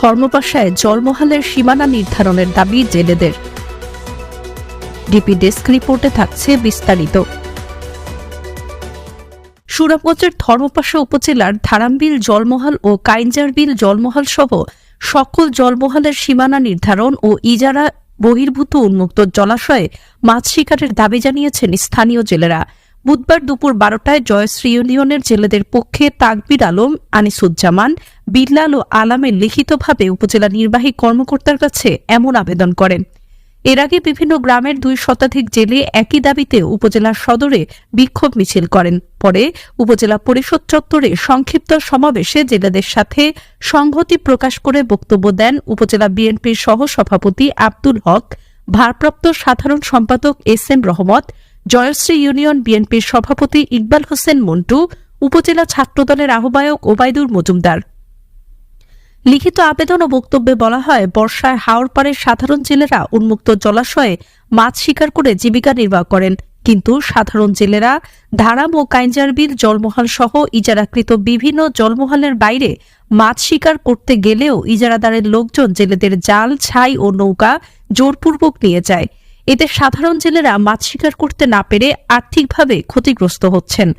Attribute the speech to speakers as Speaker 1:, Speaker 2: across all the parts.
Speaker 1: ধর্মপাশায় জলমহালের সীমানা নির্ধারণের দাবি জেলেদের। ডিপি ডেস্ক রিপোর্টে থাকছে বিস্তারিত। সুরাপচের ধর্মপাশা উপজেলার ধারামবিল জলমহল ও কাইঞ্জারবিল জলমহল সহ সকল জলমহলের সীমানা নির্ধারণ ও ইজারা বহির্ভূত উন্মুক্ত জলাশয়ে মাছ শিকারের দাবি জানিয়েছেন স্থানীয় জেলেরা। বুধবার দুপুর বারোটায় জয়শ্রী ইউনিয়নের জেলেদের পক্ষে তাকবির আলম, আনিসুজ্জামান, বিল্লাল ও আলামে লিখিতভাবে উপজেলা নির্বাহী কর্মকর্তার কাছে এমন আবেদন করেন। এর আগে বিভিন্ন গ্রামের দুই শতাধিক জেলে একই দাবিতে উপজেলার সদরে বিক্ষোভ মিছিল করেন। পরে উপজেলা পরিষদ চত্বরে সংক্ষিপ্ত সমাবেশে জেলেদের সাথে সংহতি প্রকাশ করে বক্তব্য দেন উপজেলা বিএনপির সহ সভাপতি আব্দুল হক, ভারপ্রাপ্ত সাধারণ সম্পাদক এস এম রহমত জয়শ্রী ইউনিয়ন বিএনপির সভাপতি ইকবাল হোসেন মন্টু, উপজেলা ছাত্রদলের আহ্বায়ক ওবায়দুর মজুমদার। লিখিত আবেদন ও বক্তব্যে বলা হয়, বর্ষায় হাওড়পাড়ের সাধারণ জেলেরা উন্মুক্ত জলাশয়ে মাছ শিকার করে জীবিকা নির্বাহ করেন। কিন্তু সাধারণ জেলেরা ধারাম ও কাইঞ্জারবিল জলমহাল সহ ইজারাকৃত বিভিন্ন জলমহালের বাইরে মাছ শিকার করতে গেলেও ইজারাদারের লোকজন জেলেদের জাল, ছাই ও নৌকা জোরপূর্বক নিয়ে যায়। এতে সাধারণ জেলেরা মাছ শিকার করতে না পেরে আর্থিকভাবে ক্ষতিগ্রস্ত হচ্ছেন।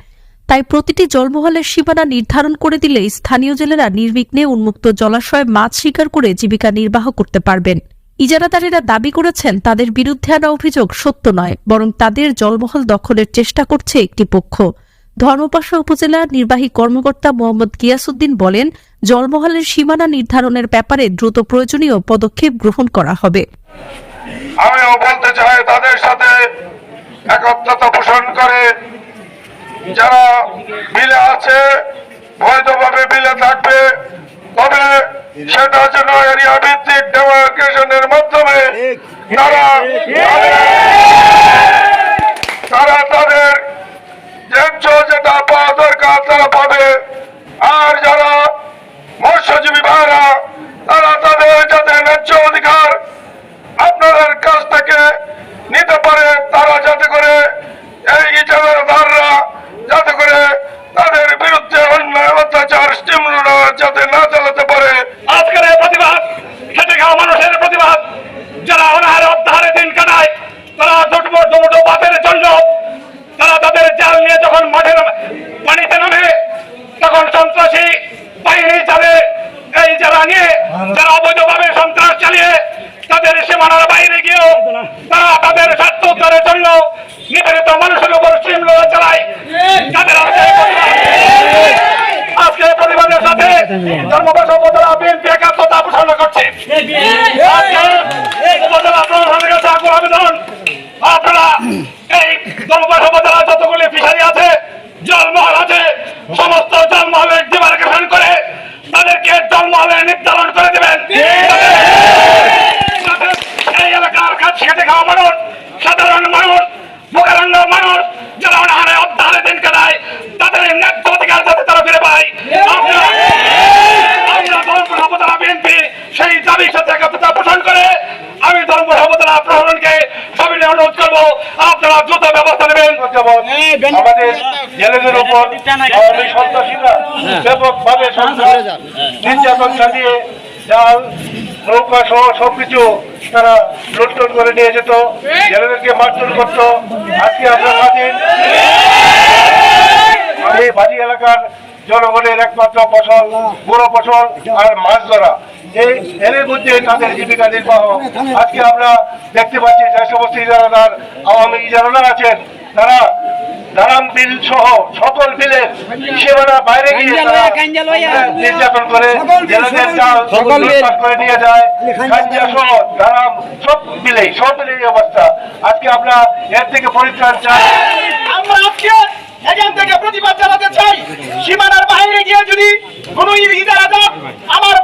Speaker 1: তাই প্রতিটি জলমহলের সীমানা নির্ধারণ করে দিলে স্থানীয় জেলেরা নির্বিঘ্নে উন্মুক্ত জলাশয়ে মাছ শিকার করে জীবিকা নির্বাহ করতে পারবেন। ইজারাদারেরা দাবি করেছেন, তাদের বিরুদ্ধে আনা অভিযোগ সত্য নয়, বরং তাদের জলমহল দখলের চেষ্টা করছে একটি পক্ষ। ধর্মপাশা উপজেলার নির্বাহী কর্মকর্তা মোহাম্মদ গিয়াসুদ্দিন বলেন, জলমহলের সীমানা নির্ধারণের ব্যাপারে দ্রুত প্রয়োজনীয় পদক্ষেপ গ্রহণ করা হবে।
Speaker 2: আমিও চাই তাদের সাথে একত্রতা পোষণ করে। যারা বিলে আছে, বৈধভাবে বিলে থাকবে। তবে সেটা যেন এরিয়া ভিত্তিক ডেমোক্রেশনের মাধ্যমে তারা তারা তাদের যেটা পাওয়া দরকার তারা পাবে। আর যারা মৎস্যজীবী ভাইরা, তারা তাদের যাতে ন্যায্য অধিকার আপনাদের কাছ থেকে নিতে পারে তারা যাতে করে এই ইজারাদাররা যাতে করে তাদের বিরুদ্ধে অন্যায় অত্যাচার স্টিমুলা যাতে না চালাতে পারে
Speaker 3: আজকের এই প্রতিবাদ খেটে খাওয়া মানুষের প্রতিবাদ যারা অনাহারে অধ্যাহারে দিন কাটায় তারা দুটো দুটো বাতের জন্য তারা তাদের জাল নিয়ে যখন মাঠের পানিতে নামে তখন সন্ত্রাসী বাহিনী যাবে এই যারা নিয়ে যারা অবৈধভাবে সন্ত্রাস চালিয়ে তাদের সীমানার বাইরে গিয়েও তারা তাদের স্বার্থ উদ্ধারের জন্য নিবেদিত মানুষের উপর স্টিমুলা চালায়। তাদের আজকে প্রতিবাদের সাথে ধর্মবাস বিএনপি একাত্মতা পোষণ করছে। আজকে আপনারা এই উপজেলা যতগুলি ফিশারি আছে জলমহল আছে সমস্ত জলমহলের ডিমার্কেশন করে তাদেরকে জলমহলে নির্ধারণ করে দেবেন যাতে এই এলাকার কাজ খেটে খাওয়া মানুষ সাধারণ মানুষ মুখারণ্য মানুষ যারা অনাহারে অধ্যাহারে দিন কাটায় তাদের ন্যায্য অধিকার যাতে তারা ফিরে পায়। আমরা আমরা ধর্মপুর উপজেলা বিএনপি সেই দাবির সাথে একত্রতা পোষণ করে আমি ধর্মপুর উপজেলা প্রশাসনকে সবিনয় অনুরোধ করব। আপনারা দ্রুত ব্যবস্থা নেবেন।
Speaker 2: আমাদের জেলেদের উপর আওয়ামী সন্ত্রাসীরা ব্যাপকভাবে নির্যাতন চালিয়ে নৌকা সহ সবকিছু তারা লুটন করে নিয়ে যেত। জেলেদেরকে মারধর করতো। আজকে আমরা স্বাধীন। এই বাড়ি এলাকার জনগণের একমাত্র ফসল, বড় ফসল আর মাছ ধরা। এই এর মধ্যে তাদের জীবিকা নির্বাহ। আজকে আমরা দেখতে পাচ্ছি যে সমস্ত ইজারাদার, আওয়ামী ইজারাদার আছেন। তারা দারাম বিল সহ সকল বিলের সীমানা বাইরে গিয়ে নির্যাতন করে নিয়ে যায়। সহ দারাম সব বিলে সব বিলে এই অবস্থা। আজকে আমরা এর থেকে পরিত্রাণ চাই।
Speaker 4: আমরা আজকে এখান থেকে প্রতিবাদ জানাতে চাই সীমানার বাইরে গিয়ে যদি কোন ইদারা আমার